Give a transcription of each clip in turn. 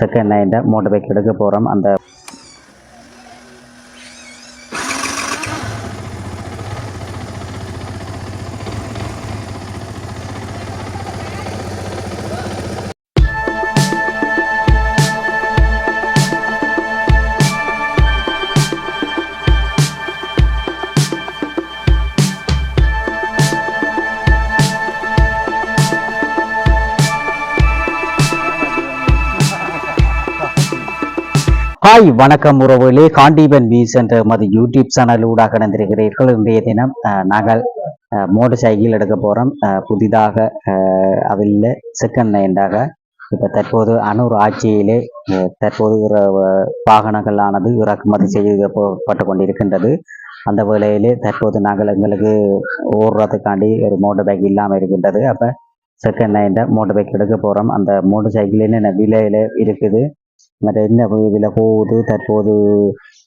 Second நைன்ட motor bike எடுக்க போகிறோம் அந்த ஹாய் வணக்கம் உறவுகளே. காண்டிபன் வீஸ் என்ற மது யூடியூப் சேனல் ஊடாக நடந்திருக்கிறீர்கள் இன்றைய தினம் நாங்கள் மோட்டர் சைக்கிள் எடுக்க போகிறோம் புதிதாக அதில் செகண்ட் ஹேண்டாக இப்போ தற்போது அனூர் ஆட்சியிலே தற்போது வாகனங்களானது இறக்குமதி செய்யப்பட்டு கொண்டிருக்கின்றது. அந்த வேளையிலே தற்போது நாங்கள் எங்களுக்கு ஓடுறதுக்காண்டி ஒரு மோட்டர் பைக் இல்லாமல் இருக்கின்றது. அப்போ செகண்ட் நைன்ட மோட்டர் பைக் எடுக்க போகிறோம் அந்த மோட்டர் சைக்கிள் விலையில் இருக்குது. மற்ற என்ன விலை போகுது தற்போது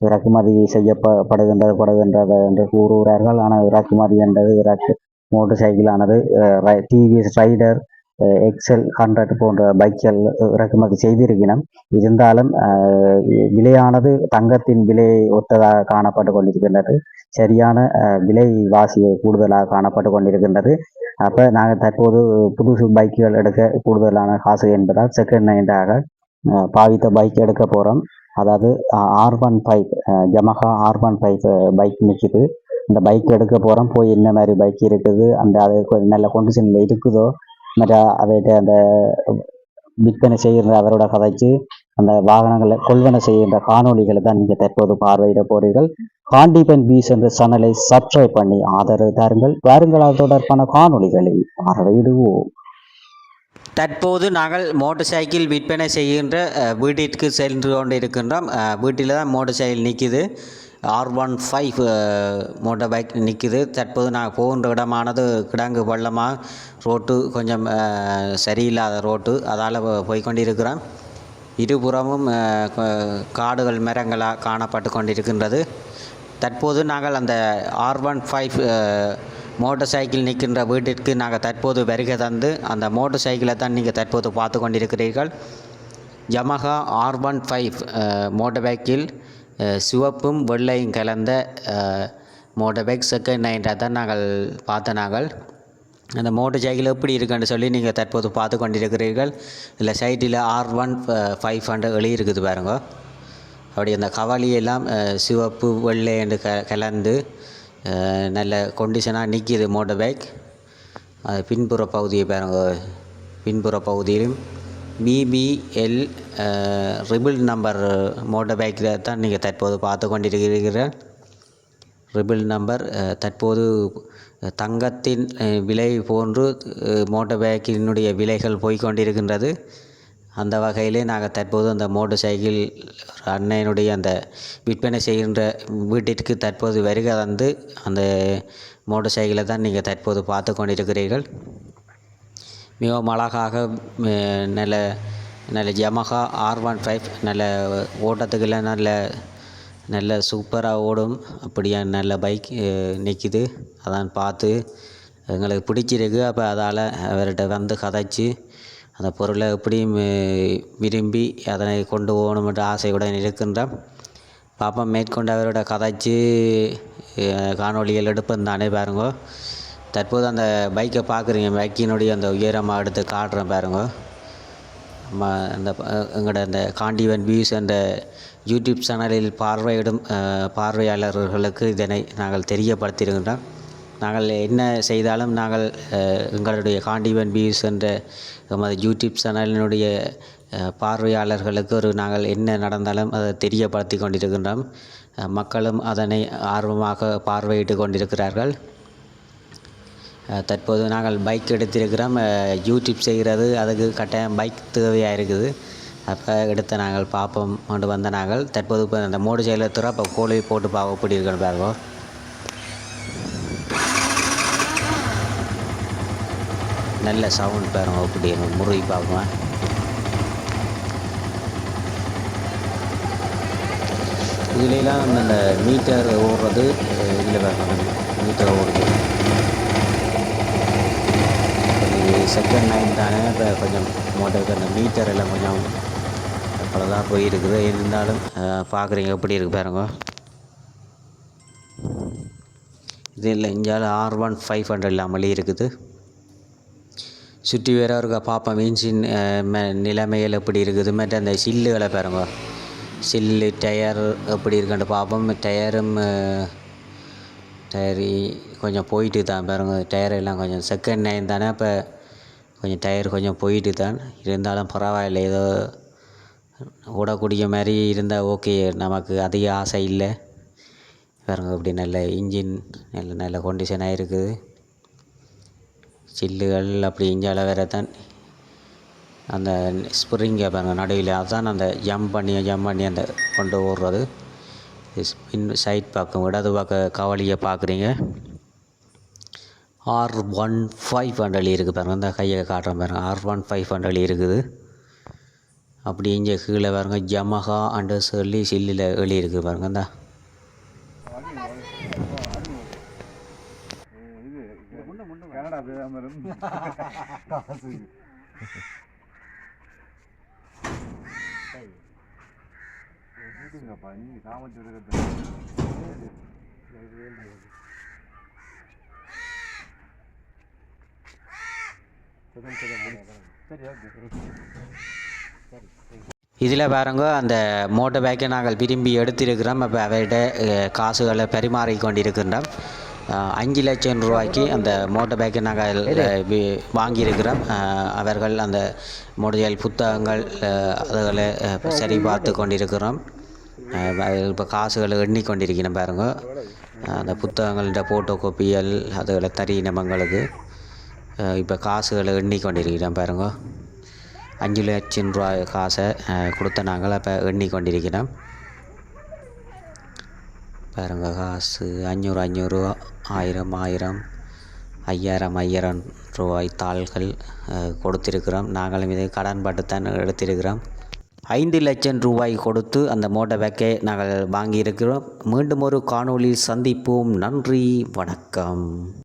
இறக்குமதி செய்யப்படுகின்றது படுகின்றது என்று கூறுகிறார்கள். ஆனால் இறக்குமதி என்றது இறக்கு மோட்டர் சைக்கிளானது டிவிஎஸ் ரைடர் எக்ஸல் ஹண்ட்ரட் போன்ற பைக்கள் இறக்குமதி செய்திருக்கணும் இருந்தாலும் விலையானது தங்கத்தின் விலை ஒத்ததாக காணப்பட்டு கொண்டிருக்கின்றது. சரியான விலை வாசியை கூடுதலாக காணப்பட்டு கொண்டிருக்கின்றது. அப்போ நாங்கள் தற்போது புதுசு பைக்குகள் எடுக்க கூடுதலான காசு என்பதால் செகண்ட் ஹேண்டாக பாவித்த பைக் எடுக்க போகிறோம் அதாவது R one five Yamaha R one five bike நிற்கிது இந்த பைக் எடுக்க போகிறோம் போய் என்ன மாதிரி பைக் இருக்குது அந்த அது கொ- நல்ல கொண்டிஷனில் இருக்குதோ மற்ற அவைகிட்ட அந்த விற்பனை செய்கிற அவரோட கதைச்சு அந்த வாகனங்களை கொள்வனை செய்கின்ற காணொளிகளை தான் நீங்கள் தற்போது பார்வையிட போறீர்கள். காண்டிபன் பீஸ் என்ற சேனலை சப்ஸ்கிரைப் பண்ணி ஆதரவு தாருங்கள். வாருங்கள் அது தொடர்பான காணொலிகளை பார்வையிடுவோம். தற்போது நாங்கள் மோட்டார் சைக்கிள் விற்பனை செய்கின்ற வீட்டிற்கு சென்று கொண்டு இருக்கின்றோம் வீட்டில் தான் மோட்டார் சைக்கிள் நிற்கிது R one five motor bike நிற்கிது தற்போது நாங்கள் போகின்ற இடமானது கிடங்கு பள்ளமாக ரோட்டு கொஞ்சம் சரியில்லாத ரோட்டு. அதால் போய் கொண்டிருக்கிறோம் இருபுறமும் காடுகள் மரங்களாக காணப்பட்டு கொண்டிருக்கின்றது. தற்போது நாங்கள் அந்த R one five motor cycle நிற்கின்ற வீட்டிற்கு நாங்கள் தற்போது வருகை தந்து அந்த மோட்டார் சைக்கிளை தான் நீங்கள் தற்போது பார்த்து கொண்டிருக்கிறீர்கள். Yamaha R one five motor பைக்கில் சிவப்பும் வெள்ளையும் கலந்த அஹ், மோட்டார் பைக் செகண்ட் நைன்டாக தான் நாங்கள் பார்த்த நாங்கள். அந்த மோட்டர் சைக்கிள் எப்படி இருக்குன்னு சொல்லி நீங்கள் தற்போது பார்த்து கொண்டிருக்கிறீர்கள். இல்லை சைட்டில் ஆர் ஒன் ஃபைவ் ஹண்ட்ரட் எழுதியிருக்குது பாருங்க. அப்படி அந்த கவலியெல்லாம் சிவப்பு வெள்ளை என்று க கலந்து நல்ல கொண்டிஷனாக நிற்கிது மோட்டர் பைக் அது பின்புற பகுதியை பாருங்கள் பின்புற பகுதியிலும் பிபிஎல் ரிபிள் நம்பர் மோட்டர் பைக்கில் தான் நீங்கள் தற்போது பார்த்து கொண்டிருக்கிறீர்கள். ரிபிள் நம்பர் தற்போது தங்கத்தின் விலை போன்று மோட்டர் பைக்கினுடைய விலைகள் போய்கொண்டிருக்கின்றது அந்த வகையிலே நாங்கள் தற்போது அந்த மோட்டார் சைக்கிள் அண்ணனுடைய அந்த விற்பனை செய்கின்ற வீட்டிற்கு தற்போது வருகை தந்து அந்த மோட்டார் சைக்கிளை தான் நீங்கள் தற்போது பார்த்து கொண்டிருக்கிறீர்கள். மிகவும் அழகாக நல்ல நல்ல ஜமஹா ஆர் ஒன் ஃபைவ் நல்ல ஓட்டத்துக்கெல்லாம் நல்ல நல்ல சூப்பராக ஓடும். அப்படியே நல்ல பைக் நிற்கிது அதான் பார்த்து எங்களுக்கு பிடிச்சிருக்கு. அப்போ அதால் அவர்கிட்ட வந்து கதைச்சி அந்த பொருளை எப்படியும் விரும்பி அதனை கொண்டு போகணுமென்ற ஆசையுடன் இருக்கின்றான். பாப்பா மேற்கொண்டு அவரோட கதைச்சு காணொலிகள் காணொளிகள் எடுப்பேன் தானே பாருங்க. தற்போது அந்த பைக்கை பார்க்குறீங்க பைக்கினுடைய அந்த உயரமாக எடுத்து காட்டுறேன் பாருங்க. ம அந்த எங்களோட அந்த காண்டிவன் வியூஸ் என்ற யூடியூப் சேனலில் பார்வையிடும் பார்வையாளர்களுக்கு இதனை நாங்கள் தெரியப்படுத்தியிருக்கின்றோம். நாங்கள் என்ன செய்தாலும் நாங்கள் எங்களுடைய காண்டிவன் பியூஸ் என்ற எமது யூடியூப் சேனலினுடைய பார்வையாளர்களுக்கு ஒரு நாங்கள் என்ன நடந்தாலும் அதை தெரியப்படுத்தி கொண்டிருக்கின்றோம். மக்களும் அதனை ஆர்வமாக பார்வையிட்டு கொண்டிருக்கிறார்கள். தற்போது நாங்கள் பைக் எடுத்திருக்கிறோம். யூடியூப் செய்கிறது அதுக்கு கட்டாயம் பைக் தேவையாக இருக்குது. அப்போ எடுத்து நாங்கள் பார்ப்போம். கொண்டு வந்த நாங்கள் தற்போது இப்போ அந்த மோடு செயலத்துறை இப்போ கோழி போட்டு பார்க்க எப்படி பாருங்க. நல்ல சவுண்ட் பாருங்க அப்படின்னு முறை பார்ப்பேன் பார்ப்போம். இதுலாம் அந்த மீட்டர் ஓடுறது இல்லை பாருங்க மீட்டர் ஓடுது. செகண்ட் நைன் தானே இப்போ கொஞ்சம் மோட்டருக்கு அந்த மீட்டர் எல்லாம் கொஞ்சம் அவ்வளோதான் போயிருக்குது. இருந்தாலும் பார்க்குறீங்க எப்படி இருக்கு பாருங்க. இது இல்லை இந்தியாவில் ஆர் ஒன் ஃபைவ் ஹண்ட்ரட் இல்லாமலே இருக்குது சுற்றி வேற இருக்க பார்ப்போம் இன்ஜின் நிலைமைகள் எப்படி இருக்குது? மற்ற அந்த சில்லுகளை பாருங்க. சில்லு டயர் எப்படி இருக்குன்ட்டு பார்ப்போம் டயரும் டயரி கொஞ்சம் போயிட்டு தான் பாருங்க. டயர் எல்லாம் கொஞ்சம் செகண்ட் நைன் தானே இப்போ கொஞ்சம் டயர் கொஞ்சம் போயிட்டு தான் இருந்தாலும் பரவாயில்ல. ஏதோ ஓடக்கூடிய மாதிரி இருந்தால் ஓகே நமக்கு அதிக ஆசை இல்லை. பாருங்க அப்படி நல்ல இன்ஜின் நல்ல நல்ல கண்டிஷனாக இருக்குது. சில்லுகள் அப்படி இங்கே வேறு தான். அந்த ஸ்ப்ரிங்கை பாருங்கள் நடுவில். அதுதான் அந்த ஜம்ப் பண்ணி ஜம்ப் பண்ணி அந்த கொண்டு ஓடுறது. பின் சைட் பக்கம் இடது பக்க கவலியை பார்க்குறீங்க. ஆர் ஒன் ஃபைவ் ஹண்ட்ரட் இருக்குது பாருங்கள் இந்த கையை காட்டுறேன் பாருங்க. ஆர் ஒன் ஃபைவ் ஹண்ட்ரட் இருக்குது. அப்படி இங்கே கீழே பாருங்க ஜமஹா அண்டு சொல்லி சில்லில் எழுதியிருக்கு பாருங்கள் இந்த கனடா பேராமரும் காசு இதுங்கப்பா நீ சாமச்சு எடுக்கிறது சரி ஓகே இதில் பாருங்க அந்த மோட்டர் பைக்கை நாங்கள் விரும்பி எடுத்திருக்கிறோம். அப்போ அவர்கிட்ட காசுகளை பரிமாறி கொண்டிருக்கின்றோம் அஞ்சு லட்சம் ரூபாய்க்கு அந்த மோட்டர் பைக்கை நாங்கள் வாங்கியிருக்கிறோம். அவர்கள் அந்த மோட்டர் புத்தகங்கள் அதுகளை சரி பார்த்து கொண்டிருக்கிறோம். இப்போ காசுகளை எண்ணி கொண்டிருக்கிறோம் பாருங்க அந்த புத்தகங்கள்ட ஃபோட்டோ காப்பிகள் அதுகளை தரீனம் எங்களுக்கு இப்போ காசுகளை எண்ணி கொண்டிருக்கிறோம் பாருங்க. அஞ்சு லட்சம் ரூபாய் காசை கொடுத்த நாங்கள் அப்போ எண்ணி கொண்டிருக்கிறோம் பாருங்க காசு அஞ்சூறு அஞ்சூறு ஆயிரம் ஆயிரம் ஐயாயிரம் ஐயாயிரம் ரூபாய் தாள்கள் கொடுத்திருக்கிறோம். நாங்களும் இதை கடன் பட்டுத்தான் எடுத்திருக்கிறோம். ஐந்து லட்சம் ரூபாய் கொடுத்து அந்த மோட்டர் பேக்கை நாங்கள் வாங்கியிருக்கிறோம். மீண்டும் ஒரு காணொளியில் சந்திப்போம். நன்றி வணக்கம்.